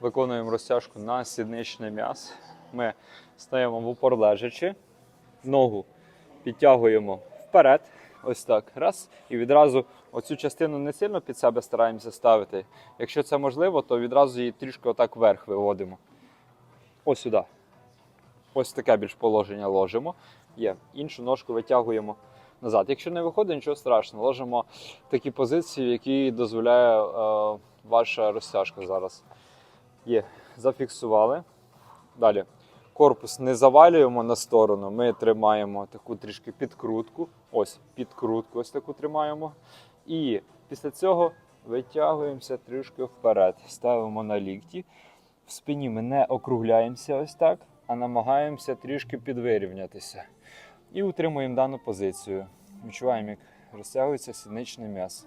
Виконуємо розтяжку на сідничне м'ясо. Ми стаємо в упор лежачи, ногу підтягуємо вперед. Ось так. Раз. І відразу оцю частину не сильно під себе стараємося ставити. Якщо це можливо, то відразу її трішки отак вверх виводимо. Ось сюди. Ось таке більш положення ложимо. Є. Іншу ножку витягуємо назад. Якщо не виходить, нічого страшного. Ложимо такі позиції, які дозволяє е, ваша розтяжка зараз. Є. Зафіксували. Далі. Корпус не завалюємо на сторону. Ми тримаємо таку трішки підкрутку. Ось підкрутку, ось таку тримаємо. І після цього витягуємося трішки вперед. Ставимо на лікті. В спині ми не округляємося ось так, а намагаємося трішки підвирівнятися. І утримуємо дану позицію. Відчуваємо, як розтягується сідничне м'ясо.